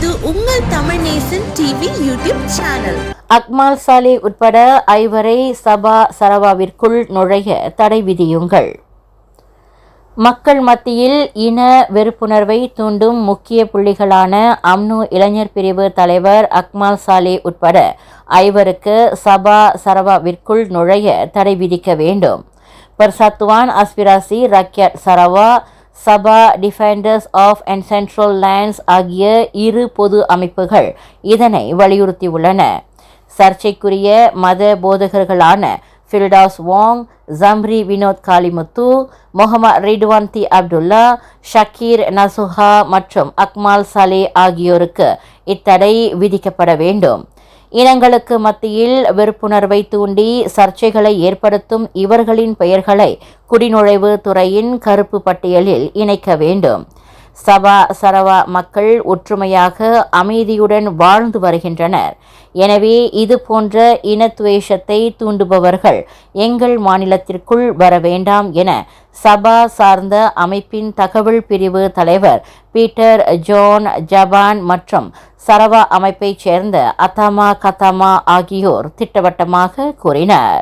இது உங்கள் Tamil Nesan TV YouTube channel. Akmal Saleh உட்பட ஐவரை சபா சரவாவிற்குள் நுழைய தடை விதியுங்கள். மக்கள் மத்தியில் இன வெறுப்புணர்வை தூண்டும் முக்கிய புள்ளிகளான அம்னு இளைஞர் பிரிவு தலைவர் அக்மால் சாலே உட்பட ஐவருக்கு சபா சரவாவிற்குள் நுழைய தடை விதிக்க வேண்டும். Persatuan Aspirasi Rakyat Sarawak Sabah defenders of and central lands ஆகிய இரு பொது அமைப்புகள் இதனை வலியுறுத்தியுள்ளன. சர்ச்சைக்குரிய மத போதகர்களான Firdaus Wong Zamri Vinoth Kalimuthu Muhammad Ridhuan Tee Abdullah Syakir Nasoha மற்றும் அக்மால் சலே ஆகியோருக்கு இத்தடை விதிக்கப்பட வேண்டும். இனங்களுக்கு மத்தியில் வெறுப்புணர்வை தூண்டி சர்ச்சைகளை ஏற்படுத்தும் இவர்களின் பெயர்களை குடிநுழைவு துறையின் கருப்பு பட்டியலில் இணைக்க வேண்டும். சபா சரவா மக்கள் ஒற்றுமையாக அமைதியுடன் வாழ்ந்து வருகின்றனர். எனவே இது போன்ற இனத்துவேஷத்தை தூண்டுபவர்கள் எங்கள் மாநிலத்திற்குள் வர வேண்டாம் என சபா சார்ந்த அமைப்பின் தகவல் பிரிவு தலைவர் பீட்டர் ஜோன் ஜபான் மற்றும் சரவா அமைப்பைச் சேர்ந்த அத்தாமா கத்தாமா ஆகியோர் திட்டவட்டமாக கூறினர்.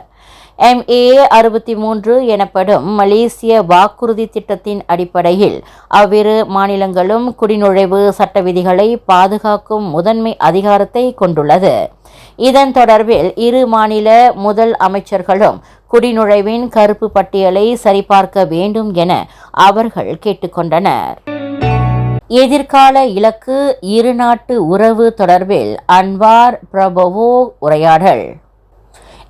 எம்ஏ அறுபத்தி மூன்று எனப்படும் மலேசிய வாக்குறுதி திட்டத்தின் அடிப்படையில் அவ்விரு மாநிலங்களும் குடிநுழைவு சட்ட விதிகளை பாதுகாக்கும் முதன்மை அதிகாரத்தை கொண்டுள்ளது. இதன் தொடர்பில் இரு மாநில முதல் அமைச்சர்களும் குடிநுழைவின் கருப்பு பட்டியலை சரிபார்க்க வேண்டும் என அவர்கள் கேட்டுக்கொண்டனர். எதிர்கால இலக்கு இருநாட்டு உறவு தொடர்பில் அன்வார் பிரபவோ உரையாடல்.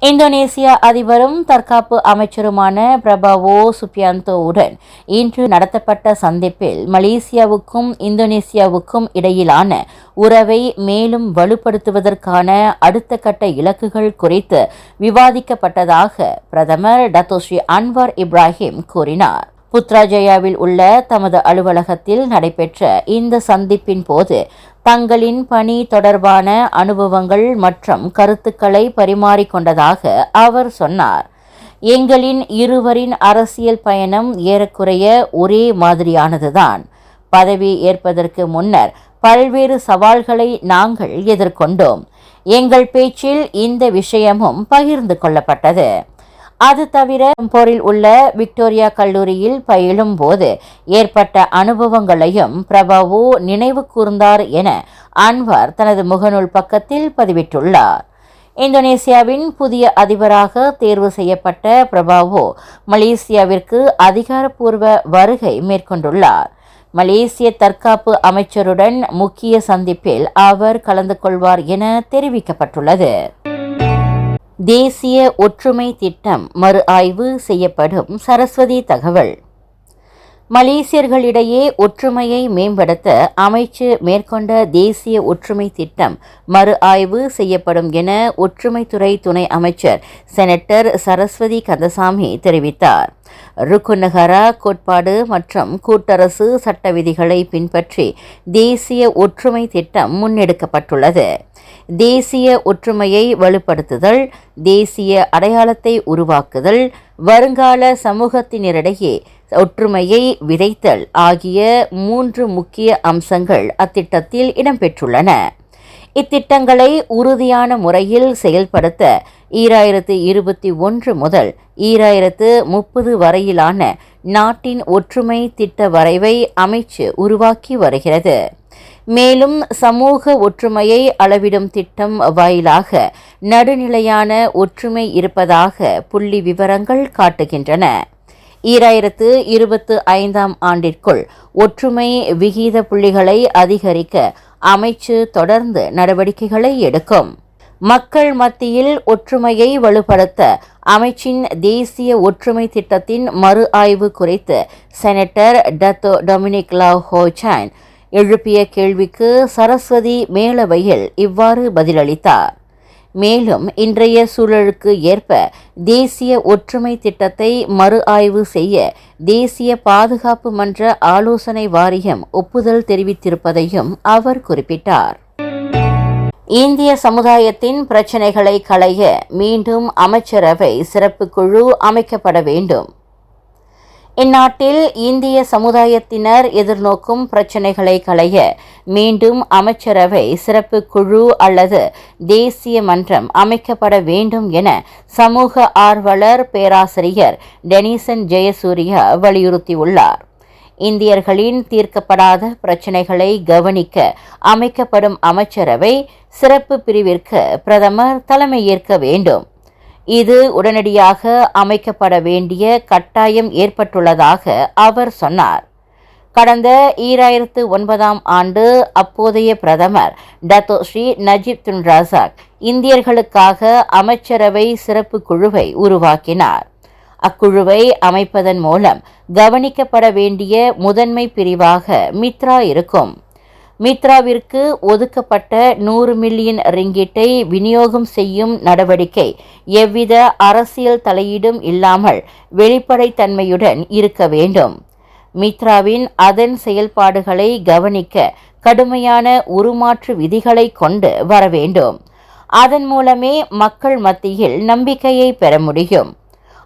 இந்தோனேசியா அதிபரும் தற்காப்பு அமைச்சருமான பிரபாவோ சுபியாந்தோவுடன் இன்று நடத்தப்பட்ட சந்திப்பில் மலேசியாவுக்கும் இந்தோனேசியாவுக்கும் இடையிலான உறவை மேலும் வலுப்படுத்துவதற்கான அடுத்த கட்ட இலக்குகள் குறித்து விவாதிக்கப்பட்டதாக பிரதமர் டத்தோஸ்ரீ அன்வார் இப்ராஹிம் கூறினார். புத்ராஜயாவில் உள்ள தமது அலுவலகத்தில் நடைபெற்ற இந்த சந்திப்பின் போது தங்களின் பணி தொடர்பான அனுபவங்கள் மற்றும் கருத்துக்களை பரிமாறிக்கொண்டதாக அவர் சொன்னார். எங்களின் இருவரின் அரசியல் பயணம் ஏறக்குறைய ஒரே மாதிரியானதுதான். பதவி ஏற்பதற்கு முன்னர் பல்வேறு சவால்களை நாங்கள் எதிர்கொண்டோம். எங்கள் பேச்சில் இந்த விஷயமும் பகிர்ந்து கொள்ளப்பட்டது. அது தவிர போரில் உள்ள விக்டோரியா கல்லூரியில் பயிலும் போது ஏற்பட்ட அனுபவங்களையும் பிரபாவு நினைவு கூர்ந்தார் என அன்வார் தனது முகநூல் பக்கத்தில் பதிவிட்டுள்ளார். இந்தோனேசியாவின் புதிய அதிபராக தேர்வு செய்யப்பட்ட பிரபாவோ மலேசியாவிற்கு அதிகாரப்பூர்வ வருகை மேற்கொண்டுள்ளார். மலேசிய தற்காப்பு அமைச்சருடன் முக்கிய சந்திப்பில் அவர் கலந்து கொள்வார் என தெரிவிக்கப்பட்டுள்ளது. தேசிய ஒற்றுமை திட்டம் மறு ஆய்வு செய்யப்படும் சரஸ்வதி தகவல். மலேசியர்களிடையே ஒற்றுமையை மேம்படுத்த அமைச்சு மேற்கொண்ட தேசிய ஒற்றுமை திட்டம் மறு ஆய்வு செய்யப்படும் என ஒற்றுமைத்துறை துணை அமைச்சர் செனட்டர் சரஸ்வதி கந்தசாமி தெரிவித்தார். ருக்குநகரா கோட்பாடு மற்றும் கூட்டரசு சட்ட விதிகளை பின்பற்றி தேசிய ஒற்றுமை திட்டம் முன்னெடுக்கப்பட்டுள்ளது. தேசிய ஒற்றுமையை வலுப்படுத்துதல் தேசிய அடையாளத்தை உருவாக்குதல் வருங்கால சமூகத்தினரிடையே ஒற்றுமையை விதைத்தல் ஆகிய மூன்று முக்கிய அம்சங்கள் அத்திட்டத்தில் இடம்பெற்றுள்ளன. இத்திட்டங்களை உறுதியான முறையில் செயல்படுத்த ஈராயிரத்து இருபத்தி ஒன்று முதல் ஈராயிரத்து முப்பது வரையிலான நாட்டின் ஒற்றுமை திட்ட வரைவை அமைச்சு உருவாக்கி வருகிறது. மேலும் சமூக ஒற்றுமையை அளவிடும் திட்டம் வாயிலாக நடுநிலையான ஒற்றுமை இருப்பதாக புள்ளி விவரங்கள் காட்டுகின்றன. ஈராயிரத்து இருபத்து ஐந்தாம் ஆண்டிற்குள் ஒற்றுமை விகித புள்ளிகளை அதிகரிக்க அமைச்சு தொடர்ந்து நடவடிக்கைகளை எடுக்கும். மக்கள் மத்தியில் ஒற்றுமையை வலுப்படுத்த அமைச்சின் தேசிய ஒற்றுமை திட்டத்தின் மறு ஆய்வு குறித்து senator Dato Dominic Lau Hoesan எழுப்பிய கேள்விக்கு சரஸ்வதி மேலவையில் இவ்வாறு பதிலளித்தார். மேலும் இன்றைய சூழலுக்கு ஏற்ப தேசிய ஒற்றுமை திட்டத்தை மறு ஆய்வு செய்ய தேசிய பாதுகாப்பு மன்ற ஆலோசனை வாரியம் ஒப்புதல் தெரிவித்திருப்பதையும் அவர் குறிப்பிட்டார். இந்திய சமுதாயத்தின் பிரச்சினைகளை களைய மீண்டும் அமைச்சரவை சிறப்பு குழு அமைக்கப்பட வேண்டும். இந்நாட்டில் இந்திய சமுதாயத்தினர் எதிர்நோக்கும் பிரச்சினைகளை களைய மீண்டும் அமைச்சரவை சிறப்பு குழு அல்லது தேசிய மன்றம் அமைக்கப்பட வேண்டும் என சமூக ஆர்வலர் பேராசிரியர் டெனிசன் ஜெயசூரியா வலியுறுத்தியுள்ளார். இந்தியர்களின் தீர்க்கப்படாத பிரச்சினைகளை கவனிக்க அமைக்கப்படும் அமைச்சரவை சிறப்பு பிரிவிற்கு பிரதமர் தலைமையேற்க வேண்டும். இது உடனடியாக அமைக்கப்பட வேண்டிய கட்டாயம் ஏற்பட்டுள்ளதாக அவர் சொன்னார். கடந்த ஈராயிரத்து ஒன்பதாம் ஆண்டு அப்போதைய பிரதமர் Dato Sri Najib Tun Razak இந்தியர்களுக்காக அமைச்சரவை சிறப்பு குழுவை உருவாக்கினார். அக்குழுவை அமைப்பதன் மூலம் கவனிக்கப்பட வேண்டிய முதன்மை பிரிவாக மித்ரா இருக்கும். மித்ராவிற்கு ஒதுக்கப்பட்ட நூறு மில்லியன் ரிங்கிட்டை விநியோகம் செய்யும் நடவடிக்கை எவ்வித அரசியல் தலையீடும் இல்லாமல் வெளிப்படைத்தன்மையுடன் இருக்க வேண்டும். மித்ராவின் அதன் செயல்பாடுகளை கவனிக்க கடுமையான உருமாற்று விதிகளை கொண்டு வர வேண்டும். அதன் மூலமே மக்கள் மத்தியில் நம்பிக்கையை பெற முடியும்.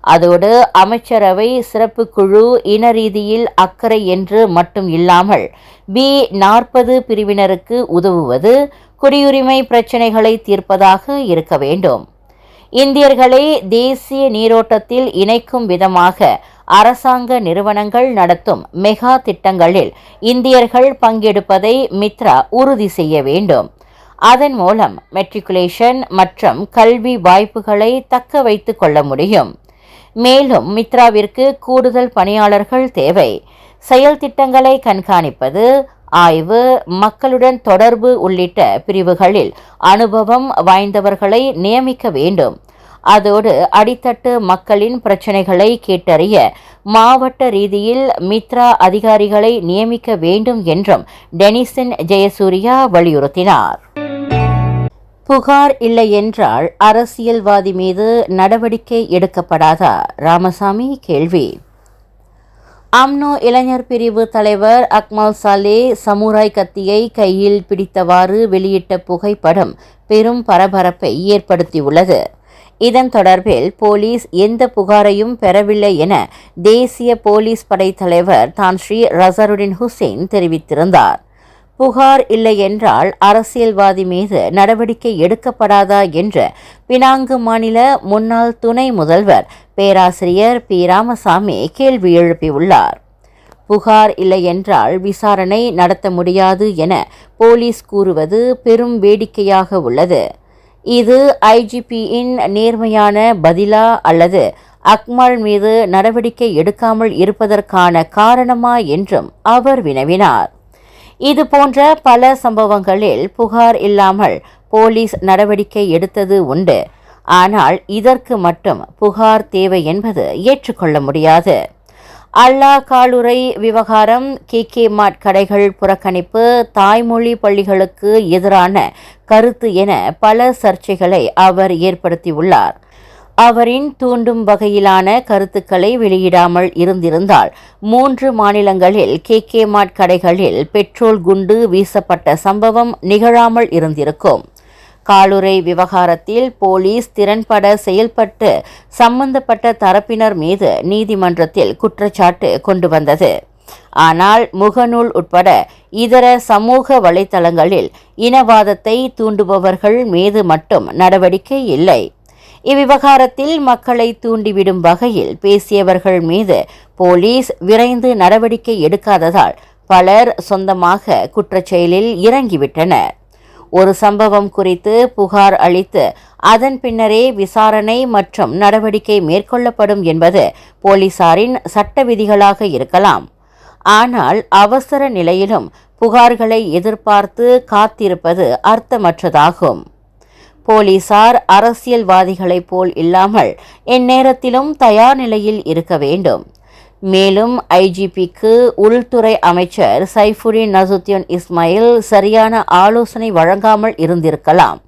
அதோடு அமைச்சரவை சிறப்பு குழு இன ரீதியில் அக்கறை என்று மட்டும் இல்லாமல் பி நாற்பது பிரிவினருக்கு உதவுவது குடியுரிமை பிரச்சினைகளை தீர்ப்பதாக இருக்க வேண்டும். இந்தியர்களை தேசிய நீரோட்டத்தில் இணைக்கும் விதமாக அரசாங்க நிறுவனங்கள் நடத்தும் மெகா திட்டங்களில் இந்தியர்கள் பங்கெடுப்பதை மித்ரா உறுதி செய்ய வேண்டும். அதன் மூலம் மெட்ரிகுலேஷன் மற்றும் கல்வி வாய்ப்புகளை தக்க வைத்துக் கொள்ள முடியும். மேலும் மித்ராவிற்கு கூடுதல் பணியாளர்கள் தேவை. செயல் திட்டங்களை கண்காணிப்பது ஆய்வு மக்களுடன் தொடர்பு உள்ளிட்ட பிரிவுகளில் அனுபவம் வாய்ந்தவர்களை நியமிக்க வேண்டும். அதோடு அடித்தட்டு மக்களின் பிரச்சினைகளை கேட்டறிய மாவட்ட ரீதியில் மித்ரா அதிகாரிகளை நியமிக்க வேண்டும் என்றும் டெனிசன் ஜெயசூர்யா வலியுறுத்தினார். புகார் இல்லை என்றால் அரசியல்வாதி மீது நடவடிக்கை எடுக்கப்படாதா? ராமசாமி கேள்வி. அம்னோ இளைஞர் பிரிவு தலைவர் அக்மல் சாலே சமுராய் கத்தியை கையில் பிடித்தவாறு வெளியிட்ட புகைப்படம் பெரும் பரபரப்பை ஏற்படுத்தியுள்ளது. இதன் தொடர்பில் போலீஸ் எந்த புகாரையும் பெறவில்லை என தேசிய போலீஸ் படை தலைவர் தான் ஸ்ரீ ரசருடின் ஹுசேன் தெரிவித்திருந்தார். புகார் இல்லை என்றால் அரசியல்வாதி மீது நடவடிக்கை எடுக்கப்படாதா என்று பினாங்கு மாநில முன்னாள் துணை முதல்வர் பேராசிரியர் பி. ராமசாமி கேள்வி எழுப்பியுள்ளார். புகார் இல்லை என்றால் விசாரணை நடத்த முடியாது என போலீஸ் கூறுவது பெரும் வேடிக்கையாக உள்ளது. இது ஐஜிபியின் நேர்மையான பதிலா அல்லது அக்மல் மீது நடவடிக்கை எடுக்காமல் இருப்பதற்கான காரணமா என்றும் அவர் வினவினார். இது போன்ற பல சம்பவங்களில் புகார் இல்லாமல் போலீஸ் நடவடிக்கை எடுத்தது உண்டு. ஆனால் இதற்கு மட்டும் புகார் தேவை என்பது ஏற்றுக்கொள்ள முடியாது. அல்லா காலுரை விவகாரம் கே கே மாட் கடைகள் புறக்கணிப்பு தாய்மொழி பள்ளிகளுக்கு எதிரான கருத்து என பல சர்ச்சைகளை அவர் ஏற்படுத்தியுள்ளார். அவரின் தூண்டும் வகையிலான கருத்துக்களை வெளியிடாமல் இருந்திருந்தால் மூன்று மாநிலங்களில் கே கே மாட் கடைகளில் பெட்ரோல் குண்டு வீசப்பட்ட சம்பவம் நிகழாமல் இருந்திருக்கும். காலுரை விவகாரத்தில் போலீஸ் திறன்பட செயல்பட்டு சம்பந்தப்பட்ட தரப்பினர் மீது நீதிமன்றத்தில் குற்றச்சாட்டு கொண்டு வந்தது. ஆனால் முகநூல் உட்பட இதர சமூக வலைத்தளங்களில் இனவாதத்தை தூண்டுபவர்கள் மீது மட்டும் நடவடிக்கை இல்லை. இவ்விவகாரத்தில் மக்களை தூண்டிவிடும் வகையில் பேசியவர்கள் மீது போலீஸ் விரைந்து நடவடிக்கை எடுக்காததால் பலர் சொந்தமாக குற்றச்செயலில் இறங்கிவிட்டனர். ஒரு சம்பவம் குறித்து புகார் அளித்து அதன் பின்னரே விசாரணை மற்றும் நடவடிக்கை மேற்கொள்ளப்படும் என்பது போலீசாரின் சட்ட விதிகளாக இருக்கலாம். ஆனால் அவசர நிலையிலும் புகார்களை எதிர்பார்த்து காத்திருப்பது அர்த்தமற்றதாகும். போலீசார் அரசியல்வாதிகளைப் போல் இல்லாமல் எந்நேரத்திலும் தயார் நிலையில் இருக்க வேண்டும். மேலும் ஐஜிபிக்கு உள்துறை அமைச்சர் சைஃபுடின் நசுத்தியன் இஸ்மாயில் சரியான ஆலோசனை வழங்காமல் இருந்திருக்கலாம்.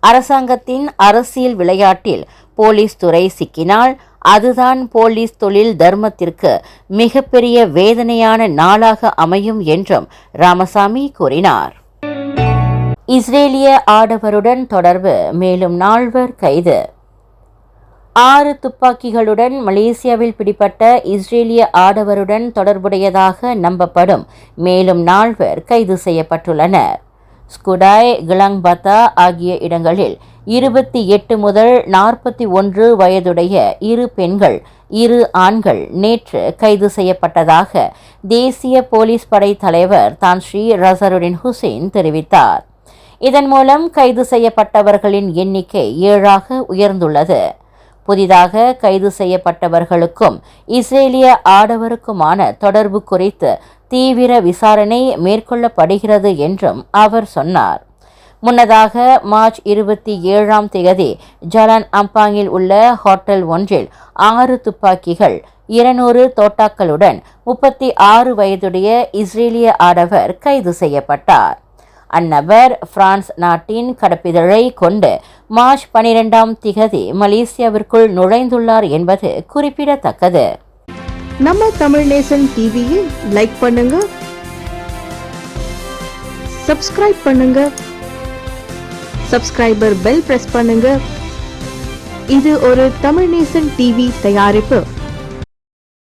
அரசாங்கத்தின் அரசியல் விளையாட்டில் போலீஸ் துறை சிக்கினால் அதுதான் போலீஸ் தொழில் தர்மத்திற்கு மிகப்பெரிய வேதனையான நாளாக அமையும் என்றும் ராமசாமி கூறினார். இஸ்ரேலிய ஆடவருடன் தொடர்பு மேலும் நால்வர் கைது. ஆறு துப்பாக்கிகளுடன் மலேசியாவில் பிடிப்பட்ட இஸ்ரேலிய ஆடவருடன் தொடர்புடையதாக நம்பப்படும் மேலும் நால்வர் கைது செய்யப்பட்டுள்ளனர். ஸ்குடாய் கிளங்பதா ஆகிய இடங்களில் இருபத்தி எட்டு முதல் நாற்பத்தி ஒன்று வயதுடைய இரு பெண்கள் இரு ஆண்கள் நேற்று கைது செய்யப்பட்டதாக தேசிய போலீஸ் படை தலைவர் தான் ஸ்ரீ ரசருடின் ஹுசேன் தெரிவித்தார். இதன் மூலம் கைது செய்யப்பட்டவர்களின் எண்ணிக்கை ஏழாக உயர்ந்துள்ளது. புதிதாக கைது செய்யப்பட்டவர்களுக்கும் இஸ்ரேலிய ஆடவருக்குமான தொடர்பு குறித்து தீவிர விசாரணை மேற்கொள்ளப்படுகிறது என்றும் அவர் சொன்னார். முன்னதாக மார்ச் இருபத்தி ஏழாம் தேதி ஜலான் அம்பாங்கில் உள்ள ஹோட்டல் ஒன்றில் ஆறு துப்பாக்கிகள் இருநூறு தோட்டாக்களுடன் முப்பத்தி ஆறு வயதுடைய இஸ்ரேலிய ஆடவர் கைது செய்யப்பட்டார். அந்நபர் பிரான்ஸ் நாட்டின் கடப்பிதழை கொண்டு மார்ச் பனிரெண்டாம் திகதி மலேசியாவிற்குள் நுழைந்துள்ளார் என்பது குறிப்பிடத்தக்கது. நம்ம தமிழ் நேசன் டிவியை லைக் பண்ணுங்க சப்ஸ்கிரைப் பண்ணுங்க சப்ஸ்கிரைபர் பெல் பிரஸ் பண்ணுங்க. இது ஒரு தமிழ் நேசன் டிவி தயாரிப்பு.